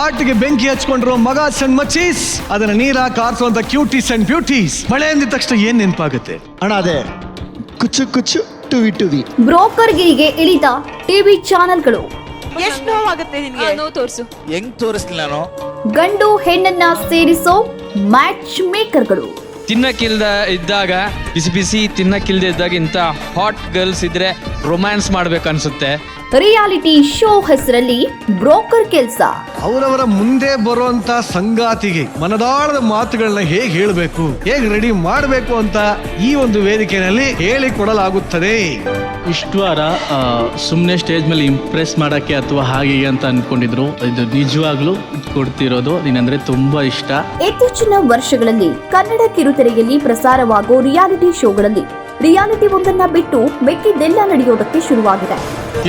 ಹಾರ್ಟ್ಗೆ ಬೆಂಕಿ ಹಚ್ಕೊಂಡಿರೋ ಮಗ ಸಣ್ಣ ಮಚ್ಚೀಸ್ ಅದನ್ನ ನೀರ ಕಾರ್ಸುವಂತ ಕ್ಯೂಟೀಸ್ ಅಂಡ್ ಬ್ಯೂಟೀಸ್. ಮಳೆ ಅಂದಿದ ತಕ್ಷಣ ಏನ್ ನೆನಪಾಗುತ್ತೆ? ಅಣ್ಣ ಅದೇ ಕುಚ್ಚು ಕುಚ್ಚು ಟುವಿ ಟುವಿ. ಬ್ರೋಕರ್ಗಿರಿಗೆ ಇಳಿದ ಟಿವಿ ಚಾನೆಲ್ಗಳು. ಎಷ್ಟು ನೋವಾಗುತ್ತೆ ನಿನ್ಗೆ? ನೋವು ತೋರಿಸು. ಹೆಂಗ್ ತೋರಿಸ್ಲಿ ನಾನು? ಗಂಡು ಹೆಣ್ಣನ್ನ ಸೇರಿಸೋ ಮ್ಯಾಚ್ ಮೇಕರ್ಗಳು. ತಿನ್ನಕ್ಕಿಲ್ದ ಇದ್ದಾಗ ಬಿಸಿ ಬಿಸಿ ತಿನ್ನಕ್ಕಿಲ್ದೆ ಇದ್ದಾಗ ಇಂಥ ಹಾಟ್ ಗರ್ಲ್ಸ್ ಇದ್ರೆ ರೊಮ್ಯಾನ್ಸ್ ಮಾಡ್ಬೇಕು ಅನ್ಸುತ್ತೆ ರಿಯಾಲಿಟಿ ಶೋ ಹೆಸರಲ್ಲಿ ಬ್ರೋಕರ್ ಕೆಲಸ. ಅವರವರ ಮುಂದೆ ಬರುವಂತ ಸಂಗಾತಿಗೆ ಮನದಾಳದ ಮಾತುಗಳನ್ನ ಹೇಗೆ ಹೇಳಬೇಕು ಹೇಗೆ ರೆಡಿ ಮಾಡಬೇಕು ಅಂತ ಈ ಒಂದು ವೇದಿಕೆಯಲ್ಲಿ ಹೇಳಿಕೊಡಲಾಗುತ್ತದೆ. ಇಷ್ಟು ವಾರ ಸುಮ್ಮನೆ ಸ್ಟೇಜ್ ಮೇಲೆ ಇಂಪ್ರೆಸ್ ಮಾಡೋಕ್ಕೆ ಅಥವಾ ಹಾಗೆ ಅಂತ ಅನ್ಕೊಂಡಿದ್ರು. ಇದು ನಿಜವಾಗ್ಲೂ ಕೊಡ್ತಿರೋದು ನೀನಂದ್ರೆ ತುಂಬಾ ಇಷ್ಟ. ಇತ್ತೀಚಿನ ವರ್ಷಗಳಲ್ಲಿ ಕನ್ನಡ ಕಿರುತೆರೆಯಲ್ಲಿ ಪ್ರಸಾರವಾಗೋ ರಿಯಾಲಿಟಿ ಶೋಗಳಲ್ಲಿ ರಿಯಾಲಿಟಿ ಒಂದನ್ನ ಬಿಟ್ಟು ಮೆಕ್ಕಿದ್ದೆಲ್ಲ ನಡೆಯೋದಕ್ಕೆ ಶುರುವಾಗಿದೆ.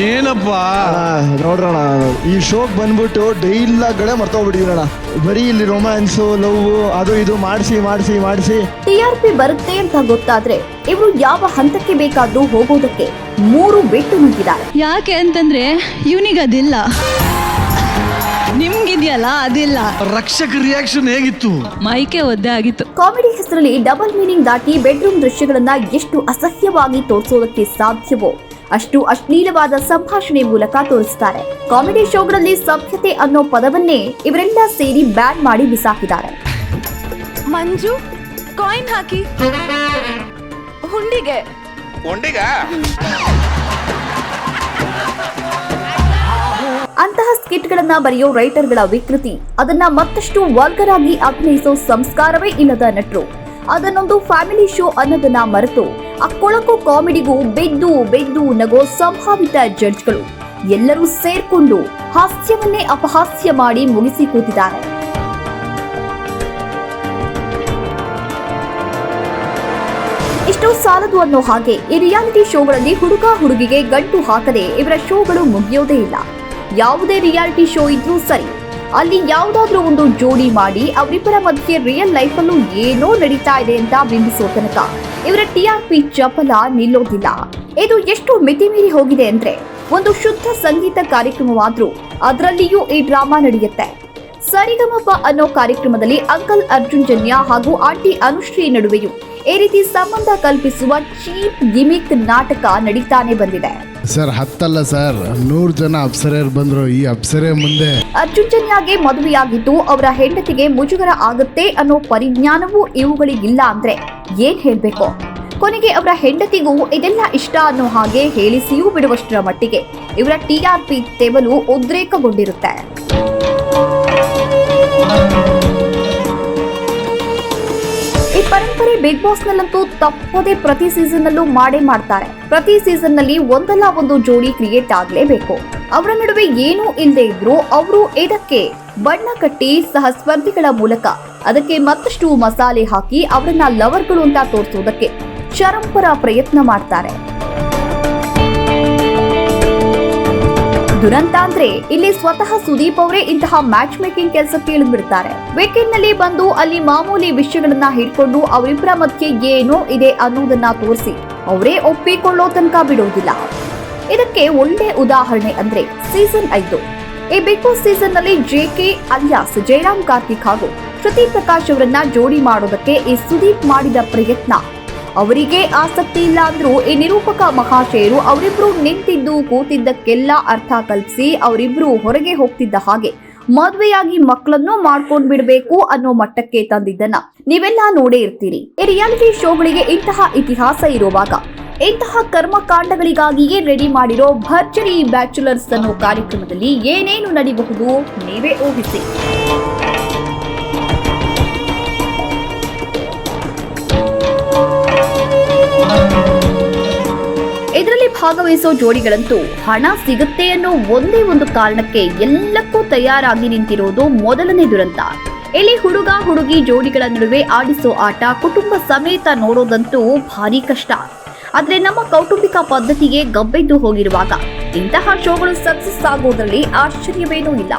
ಏನಪ್ಪಾ? ನೋಡ್ರಣ ಈ ಶೋಕ್ ಬಂದ್ಬಿಟ್ಟು ಡೈಲಾಗ್ಗಳೇ ಮರ್ತೋಗ್ಬಿಟ್ಟಿದ್ರಣ ಬರೀ ಇಲ್ಲಿ ರೊಮ್ಯಾನ್ಸ್ ಲವ್ ಅದು ಇದು ಮಾಡಿಸಿ ಮಾಡಿಸಿ ಮಾಡಿಸಿ. ಟಿಆರ್ಪಿ ಬರುತ್ತೆ ಅಂತ ಗೊತ್ತಾದ್ರೆ ಇವರು ಯಾವ ಹಂತಕ್ಕೆ ಬೇಕಾದ್ರೂ ಹೋಗೋದಕ್ಕೆ ಮೂರು ಬೆಟ್ಟು ನಿಂತಿದ್ದಾರೆ. ಯಾಕೆ ಅಂತಂದ್ರೆ ಇವನಿಗದಿಲ್ಲ ನಿಮ್ಗಿದ್ಯಲ್ಲ ಅದಿಲ್ಲ. ರಕ್ಷಕ ರಿಯಾಕ್ಷನ್ ಹೇಗಿತ್ತು? ಮೈಕೆ ಒದ್ದೆ ಆಗಿತ್ತು. ಕಾಮಿಡಿ ಹೆಸರಲ್ಲಿ ಡಬಲ್ ಮೀನಿಂಗ್ ದಾಟಿ ಬೆಡ್ರೂಮ್ ದೃಶ್ಯಗಳನ್ನ ಎಷ್ಟು ಅಸಹ್ಯವಾಗಿ ತೋರಿಸೋದಕ್ಕೆ ಸಾಧ್ಯವೋ? ಅಷ್ಟು ಅಶ್ಲೀಲವಾದ ಸಂಭಾಷಣೆ ಮೂಲಕ ತೋರಿಸುತ್ತಾರೆ ಕಾಮಿಡಿ ಶೋಗಳಲ್ಲಿ ಸಭ್ಯತೆ ಅನ್ನೋ ಪದವನ್ನೇ ಇವರೆಲ್ಲ ಸೇರಿ ಬ್ಯಾನ್ ಮಾಡಿ ಬಿಸಾಕಿದ್ದಾರೆ. ಮಂಜು ಕಾಯಿನ್ ಹಾಕಿ. ಹುಂಡಿಗೆ. ಒಂಡಿಗ ಅಂತಹ ಸ್ಕಿಟ್ಗಳನ್ನ ಬರೆಯೋ ರೈಟರ್ಗಳ ವಿಕೃತಿ. ಅದನ್ನ ಮತ್ತಷ್ಟು ವರ್ಗರಾಗಿ ಅಭಿನಯಿಸೋ ಸಂಸ್ಕಾರವೇ ಇಲ್ಲದ ನಟರು. ಅದನ್ನೊಂದು ಫ್ಯಾಮಿಲಿ ಶೋ ಅನ್ನೋದನ್ನ ಮರೆತು ಆ ಕೊಳಕು ಕಾಮಿಡಿಗೂ ಬೆದ್ದು ಬೆದ್ದು ನಗೋ ಸಂಭಾವಿತ ಜಡ್ಜ್ಗಳು ಎಲ್ಲರೂ ಸೇರ್ಕೊಂಡು ಹಾಸ್ಯವನ್ನೇ ಅಪಹಾಸ್ಯ ಮಾಡಿ ಮುಗಿಸಿ ಕೂತಿದ್ದಾರೆ. ಇಷ್ಟು ಸಾಲದು ಅನ್ನೋ ಹಾಗೆ ಈ ರಿಯಾಲಿಟಿ ಶೋಗಳಲ್ಲಿ ಹುಡುಗ ಹುಡುಗಿಗೆ ಗಂಟು ಹಾಕದೆ ಇವರ ಶೋಗಳು ಮುಗಿಯೋದೇ ಇಲ್ಲ. ಯಾವುದೇ ರಿಯಾಲಿಟಿ ಶೋ ಇದ್ರೂ ಸರಿ ಅಲ್ಲಿ ಯಾವುದಾದ್ರೂ ಒಂದು ಜೋಡಿ ಮಾಡಿ ಅವರಿಬ್ಬರ ಮಧ್ಯೆ ರಿಯಲ್ ಲೈಫ್ ಅಲ್ಲೂ ಏನೋ ನಡೀತಾ ಇದೆ ಅಂತ ಬಿಂಬಿಸೋ ತನಕ. ಇವರ ಟಿಆರ್ಪಿ ಚಪಲ ನಿಲ್ಲೋದಿಲ್ಲ. ಇದು ಎಷ್ಟು ಮಿತಿ ಮೀರಿ ಹೋಗಿದೆ ಅಂದ್ರೆ ಒಂದು ಶುದ್ಧ ಸಂಗೀತ ಕಾರ್ಯಕ್ರಮವಾದ್ರೂ ಅದರಲ್ಲಿಯೂ ಈ ಡ್ರಾಮಾ ನಡೆಯುತ್ತೆ. ಸರಿಗಮಪ ಅನ್ನೋ ಕಾರ್ಯಕ್ರಮದಲ್ಲಿ ಅಂಕಲ್ ಅರ್ಜುನ್ ಜನ್ಯ ಹಾಗೂ ಆಂಟಿ ಅನುಶ್ರೀ ನಡುವೆಯೂ ಈ ರೀತಿ ಸಂಬಂಧ ಕಲ್ಪಿಸುವ ಚೀಪ್ ಗಿಮಿಕ್ ನಾಟಕ ನಡೀತಾನೆ ಬಂದಿದೆ. Sir, ಹತ್ತಲ್ಲ sir. ನೂರ್ ಜನ ಅಪ್ಸರೆಯರು ಬಂದ್ರು. ಈ ಅಪ್ಸರೆ ಮುಂದೆ ಅರ್ಜುನ್ ಜನ್ಯಾಗೆ ಮದುವೆಯಾಗಿದ್ದು ಅವರ ಹೆಂಡತಿಗೆ ಮುಜುಗರ ಆಗುತ್ತೆ ಅನ್ನೋ ಪರಿಜ್ಞಾನವೂ ಇವುಗಳಿಗಿಲ್ಲ ಅಂದ್ರೆ ಏನ್ ಹೇಳ್ಬೇಕು? ಕೊನೆಗೆ ಅವರ ಹೆಂಡತಿಗೂ ಇದೆಲ್ಲ ಇಷ್ಟ ಅನ್ನೋ ಹಾಗೆ ಹೇಳಿಸಿಯೂ ಬಿಡುವಷ್ಟರ ಮಟ್ಟಿಗೆ ಇವರ ಟಿಆರ್ಪಿ ತೇವಲು ಉದ್ರೇಕಗೊಂಡಿರುತ್ತೆ. ಬಿಗ್ ಬಾಸ್ ನಲ್ಲಂತೂ ತಪ್ಪದೇ ಪ್ರತಿ ಸೀಸನ್ ನಲ್ಲೂ ಮಾಡೇ ಮಾಡ್ತಾರೆ. ಪ್ರತಿ ಸೀಸನ್ನಲ್ಲಿ ಒಂದಲ್ಲ ಒಂದು ಜೋಡಿ ಕ್ರಿಯೇಟ್ ಆಗ್ಲೇಬೇಕು. ಅವರ ನಡುವೆ ಏನೂ ಇಲ್ಲದೆ ಇದ್ರು ಅವರು ಇದಕ್ಕೆ ಬಣ್ಣ ಕಟ್ಟಿ ಸಹ ಸ್ಪರ್ಧಿಗಳ ಮೂಲಕ. ಅದಕ್ಕೆ ಮತ್ತಷ್ಟು ಮಸಾಲೆ ಹಾಕಿ ಅವರನ್ನ ಲವರ್ಗಳು ಅಂತ ತೋರಿಸುವುದಕ್ಕೆ ಚರಂಪರ ಪ್ರಯತ್ನ ಮಾಡ್ತಾರೆ. ದುರಂತ ಅಂದ್ರೆ ಇಲ್ಲಿ ಸ್ವತಃ ಸುದೀಪ್ ಅವರೇ ಇಂತಹ ಮ್ಯಾಚ್ ಮೇಕಿಂಗ್ ಕೆಲಸಕ್ಕೆ ಇಳಿದ್ಬಿಡ್ತಾರೆ. ವೀಕೆಂಡ್ನಲ್ಲಿ ಬಂದು ಅಲ್ಲಿ ಮಾಮೂಲಿ ವಿಷಯಗಳನ್ನ ಹಿಡ್ಕೊಂಡು ಅವರಿಬ್ಬರ ಮಧ್ಯೆ ಏನೋ ಇದೆ ಅನ್ನೋದನ್ನ ತೋರಿಸಿ ಅವರೇ ಒಪ್ಪಿಕೊಳ್ಳೋ ತನಕ ಬಿಡೋದಿಲ್ಲ. ಇದಕ್ಕೆ ಒಳ್ಳೆ ಉದಾಹರಣೆ ಅಂದ್ರೆ ಸೀಸನ್ ಐದು. ಈ Bigg Boss ಸೀಸನ್ನಲ್ಲಿ J K alias Jayaram Karthik ಹಾಗೂ ಶ್ರುತಿ ಪ್ರಕಾಶ್ ಅವರನ್ನ ಜೋಡಿ ಮಾಡೋದಕ್ಕೆ ಈ ಸುದೀಪ್ ಮಾಡಿದ ಪ್ರಯತ್ನ ಅವರಿಗೆ ಆಸಕ್ತಿ ಇಲ್ಲ ಅಂದ್ರೂ ಈ ನಿರೂಪಕ ಮಹಾಶಯರು ಅವರಿಬ್ರು ನಿಂತಿದ್ದು ಕೂತಿದ್ದಕ್ಕೆಲ್ಲ ಅರ್ಥ ಕಲ್ಪಿಸಿ ಅವರಿಬ್ರು ಹೊರಗೆ ಹೋಗ್ತಿದ್ದ ಹಾಗೆ ಮದುವೆಯಾಗಿ ಮಕ್ಕಳನ್ನು ಮಾಡ್ಕೊಂಡ್ ಬಿಡಬೇಕು ಅನ್ನೋ ಮಟ್ಟಕ್ಕೆ ತಂದಿದ್ದನ್ನ ನೀವೆಲ್ಲ ನೋಡೇ ಇರ್ತೀರಿ. ಈ ರಿಯಾಲಿಟಿ ಶೋಗಳಿಗೆ ಇಂತಹ ಇತಿಹಾಸ ಇರುವಾಗ, ಇಂತಹ ಕರ್ಮಕಾಂಡಗಳಿಗಾಗಿಯೇ ರೆಡಿ ಮಾಡಿರೋ ಭರ್ಜರಿ ಬ್ಯಾಚುಲರ್ಸ್ ಅನ್ನೋ ಕಾರ್ಯಕ್ರಮದಲ್ಲಿ ಏನೇನು ನಡೆಯಬಹುದು ನೀವೇ ಊಹಿಸಿ. ಇದರಲ್ಲಿ ಭಾಗವಹಿಸೋ ಜೋಡಿಗಳಂತೂ ಹಣ ಸಿಗುತ್ತೆ ಅನ್ನೋ ಒಂದೇ ಒಂದು ಕಾರಣಕ್ಕೆ ಎಲ್ಲಕ್ಕೂ ತಯಾರಾಗಿ ನಿಂತಿರೋದು ಮೊದಲನೇ ದುರಂತ. ಇಲ್ಲಿ ಹುಡುಗ ಹುಡುಗಿ ಜೋಡಿಗಳ ನಡುವೆ ಆಡಿಸೋ ಆಟ ಕುಟುಂಬ ಸಮೇತ ನೋಡೋದಂತೂ ಭಾರಿ ಕಷ್ಟ. ಆದ್ರೆ ನಮ್ಮ ಕೌಟುಂಬಿಕ ಪದ್ಧತಿಗೆ ಗಬ್ಬೆದ್ದು ಹೋಗಿರುವಾಗ ಇಂತಹ ಶೋಗಳು ಸಕ್ಸಸ್ ಆಗೋದ್ರಲ್ಲಿ ಆಶ್ಚರ್ಯವೇನೂ ಇಲ್ಲ.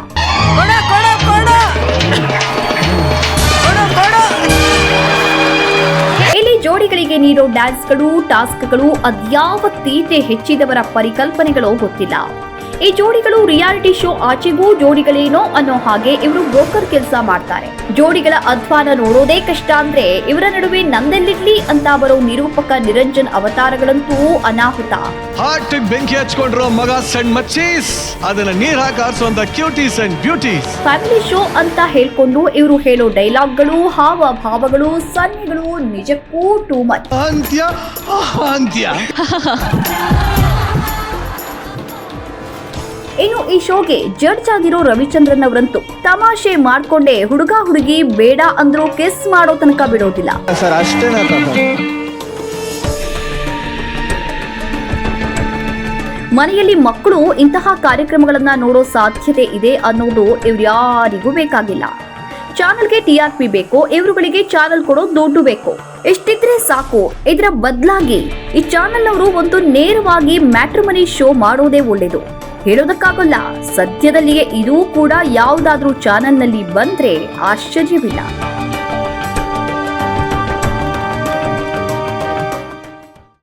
ಜೋಡಿಗಳಿಗೆ ನೀಡೋ ಡ್ಯಾನ್ಸ್ಗಳು ಟಾಸ್ಕ್ಗಳು ಅದ್ಯಾವ ತೀಟೆ ಹೆಚ್ಚಿದವರ ಪರಿಕಲ್ಪನೆಗಳು ಗೊತ್ತಿಲ್ಲ. ಈ ಜೋಡಿಗಳು ರಿಯಾಲಿಟಿ ಶೋ ಆಚೆಗೂ ಜೋಡಿಗಳೇನೋ ಅನ್ನೋ ಹಾಗೆ ಇವರು ಬ್ರೋಕರ್ ಕೆಲಸ ಮಾಡ್ತಾರೆ. ಜೋಡಿಗಳ ಅಧ್ವಾನ ನೋಡೋದೇ ಕಷ್ಟ ಅಂದ್ರೆ ಇವರ ನಡುವೆ ನಂದೆಲ್ಲಿರ್ಲಿ ಅಂತ ಬರೋ ನಿರೂಪಕ ನಿರಂಜನ್ ಅವತಾರಗಳಂತೂ ಅನಾಹುತ. ಹಾರ್ಟ್ ಬೆಂಕಿ ಹಚ್ಕೊಂಡಿರೋ ಮಗ ಸಣ್ಣ ಮಚ್ಚೀಸ್. ಅದನ್ನ ನೀರ್ ಹಾಕಿಸುವಂತ cuties and beauties. Family show ಅಂತ ಹೇಳ್ಕೊಂಡು ಇವರು ಹೇಳೋ ಡೈಲಾಗ್ಗಳು ಹಾವ ಭಾವಗಳು ಸನ್ನೆಗಳು ನಿಜಕ್ಕೂ ಟೂ ಮಚ್ ಅಂತ್ಯ ಅಂತ್ಯ ಇನ್ನು ಈ ಶೋಗೆ ಜಡ್ಜ್ ಆಗಿರೋ ರವಿಚಂದ್ರನ್ ಅವರಂತೂ ತಮಾಷೆ ಮಾಡ್ಕೊಂಡೇ ಹುಡುಗ ಹುಡುಗಿ ಬೇಡ ಅಂದ್ರೂ ಕಿಸ್ ಮಾಡೋ ತನಕ ಬಿಡೋದಿಲ್ಲ. ಸರ್ ಅಷ್ಟೇನಾ ಮನೆಯಲ್ಲಿ ಮಕ್ಕಳು ಇಂತಹ ಕಾರ್ಯಕ್ರಮಗಳನ್ನ ನೋಡೋ ಸಾಧ್ಯತೆ ಇದೆ ಅನ್ನೋದು ಇವ್ರ್ಯಾರಿಗೂ ಬೇಕಾಗಿಲ್ಲ. ಚಾನಲ್ಗೆ ಟಿಆರ್ಪಿ ಬೇಕು ಇವರುಗಳಿಗೆ ಚಾನಲ್ ಕೊಡೋ ದುಡ್ಡು ಬೇಕು ಎಷ್ಟಿದ್ರೆ ಸಾಕು ಇದರ ಬದಲಾಗಿ ಈ ಚಾನಲ್ ಅವರು ಒಂದು ನೇರವಾಗಿ ಮ್ಯಾಟ್ರಿಮನಿ ಶೋ ಮಾಡೋದೇ ಒಳ್ಳೇದು. ಹೇಳೋದಕ್ಕಾಗಲ್ಲ. ಸದ್ಯದಲ್ಲಿಯೇ ಇದೂ ಕೂಡ ಯಾವುದಾದ್ರೂ ಚಾನಲ್ನಲ್ಲಿ ಬಂದ್ರೆ ಆಶ್ಚರ್ಯವಿಲ್ಲ.